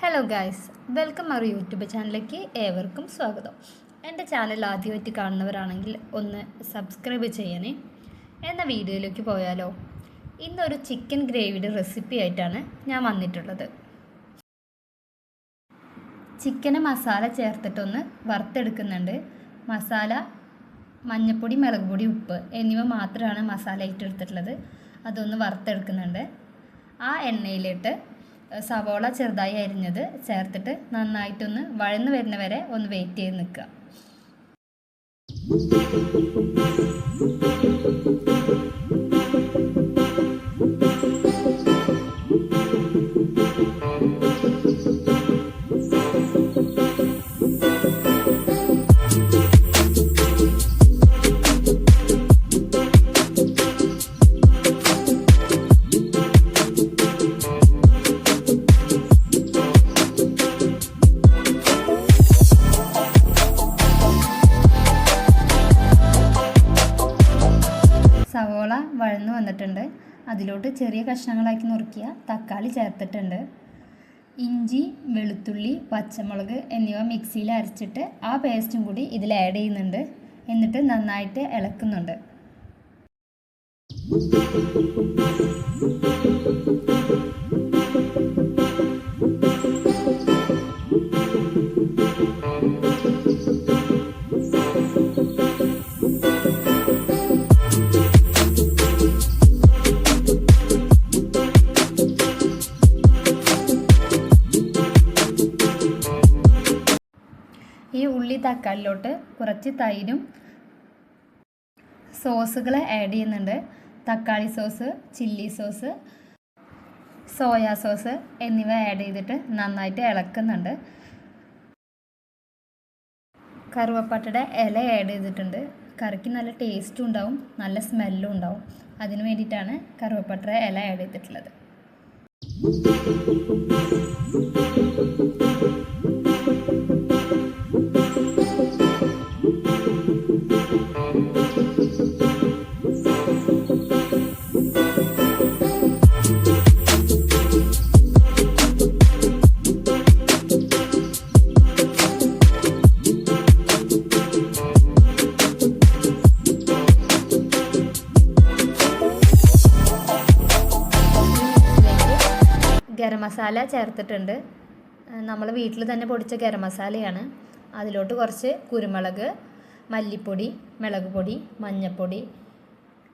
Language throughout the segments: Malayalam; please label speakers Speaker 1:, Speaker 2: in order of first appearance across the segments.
Speaker 1: Hello guys welcome our YouTube ചാനലിലേക്ക് ഏവർക്കും സ്വാഗതം. എന്റെ ചാനൽ ആദ്യമായിട്ട് കാണുന്നവരാണെങ്കിൽ ഒന്ന് സബ്സ്ക്രൈബ് ചെയ്യണേ. എന്ന വീഡിയോയിലേക്ക് പോയാലോ. ഇന്നൊരു ചിക്കൻ ഗ്രേവിയുടെ റെസിപ്പി ആയിട്ടാണ് ഞാൻ വന്നിട്ടുള്ളത്. ചിക്കന് മസാല ചേർത്തിട്ടൊന്ന് വറുത്തെടുക്കുന്നുണ്ട്. മസാല മഞ്ഞൾപ്പൊടി മുളക് പൊടി ഉപ്പ് എന്നിവ മാത്രമാണ് മസാല ഇട്ടെടുത്തിട്ടുള്ളത് അതൊന്ന് വറുത്തെടുക്കുന്നുണ്ട്. ആ എണ്ണയിലിട്ട് സവോള ചെറുതായി അരിഞ്ഞത് ചേർത്തിട്ട് നന്നായിട്ടൊന്ന് വഴന്ന് വരുന്ന വരെ ഒന്ന് വെയിറ്റ് ചെയ്ത് നിൽക്കുക. ചെറിയ കഷ്ണങ്ങളാക്കി നുറുക്കിയ തക്കാളി ചേർത്തിട്ടുണ്ട്. ഇഞ്ചി വെളുത്തുള്ളി പച്ചമുളക് എന്നിവ മിക്സിയിൽ അരച്ചിട്ട് ആ പേസ്റ്റും കൂടി ഇതിൽ ആഡ് ചെയ്യുന്നുണ്ട്. എന്നിട്ട് നന്നായിട്ട് ഇളക്കുന്നുണ്ട്. ഈ ഉള്ളി തക്കാളിലോട്ട് കുറച്ച് തൈരും സോസുകൾ ആഡ് ചെയ്യുന്നുണ്ട്. തക്കാളി sauce chilli sauce soya sauce എന്നിവ ആഡ് ചെയ്തിട്ട് നന്നായിട്ട് ഇളക്കുന്നുണ്ട്. കറുവപ്പട്ടയുടെ ഇല ആഡ് ചെയ്തിട്ടുണ്ട്. കറിക്ക് നല്ല ടേസ്റ്റും ഉണ്ടാവും നല്ല സ്മെല്ലും ഉണ്ടാവും. അതിന് വേണ്ടിയിട്ടാണ് കറുവപ്പട്ടയുടെ ഇല ആഡ് ചെയ്തിട്ടുള്ളത്. ഗരം മസാല ചേർത്തിട്ടുണ്ട്. നമ്മൾ വീട്ടിൽ തന്നെ പൊടിച്ച ഗരം മസാലയാണ്. അതിലോട്ട് കുറച്ച് കുരുമുളക് മല്ലിപ്പൊടി മുളക് പൊടി മഞ്ഞൾപ്പൊടി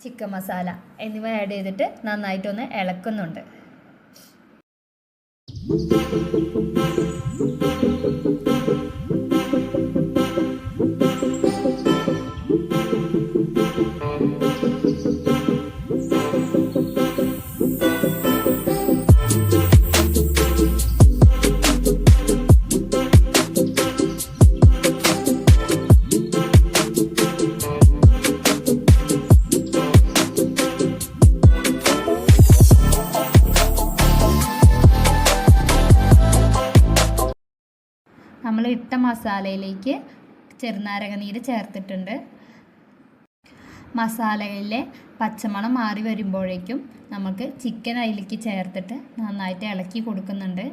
Speaker 1: ചിക്കൻ മസാല എന്നിവ ആഡ് ചെയ്തിട്ട് നന്നായിട്ടൊന്ന് ഇളക്കുന്നുണ്ട്. ഇട്ട മസാലയിലേക്ക് ചെറുനാരക നീര് ചേർത്തിട്ടുണ്ട്. മസാലയിലെ പച്ചമണം മാറി വരുമ്പോഴേക്കും നമുക്ക് ചിക്കൻ അതിലേക്ക് ചേർത്തിട്ട് നന്നായിട്ട് ഇളക്കി കൊടുക്കുന്നുണ്ട്.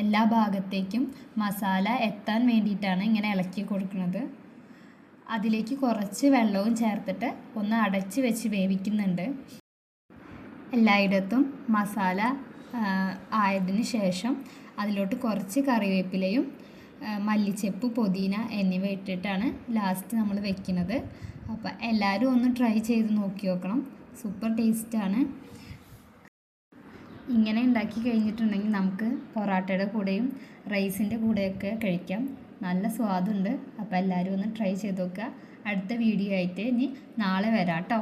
Speaker 1: എല്ലാ ഭാഗത്തേക്കും മസാല എത്താൻ വേണ്ടിയിട്ടാണ് ഇങ്ങനെ ഇളക്കി കൊടുക്കുന്നത്. അതിലേക്ക് കുറച്ച് വെള്ളവും ചേർത്തിട്ട് ഒന്ന് അടച്ച് വെച്ച് വേവിക്കുന്നുണ്ട്. എല്ലായിടത്തും മസാല ആയതിനു ശേഷം അതിലോട്ട് കുറച്ച് കറിവേപ്പിലയും മല്ലിച്ചെപ്പ് പുതിന എന്നിവ ഇട്ടിട്ടാണ് ലാസ്റ്റ് നമ്മൾ വെക്കുന്നത്. അപ്പോൾ എല്ലാവരും ഒന്ന് ട്രൈ ചെയ്ത് നോക്കി നോക്കണം. സൂപ്പർ ടേസ്റ്റാണ് ഇങ്ങനെ ഉണ്ടാക്കി കഴിഞ്ഞിട്ടുണ്ടെങ്കിൽ നമുക്ക് പൊറാട്ടയുടെ കൂടെയും റൈസിന്റെ കൂടെയൊക്കെ കഴിക്കാം. നല്ല സ്വാദുണ്ട് അപ്പോൾ എല്ലാവരും ഒന്ന് ട്രൈ ചെയ്ത് നോക്കുക. അടുത്ത വീഡിയോ ആയിട്ട് ഇനി നാളെ വരാം കേട്ടോ.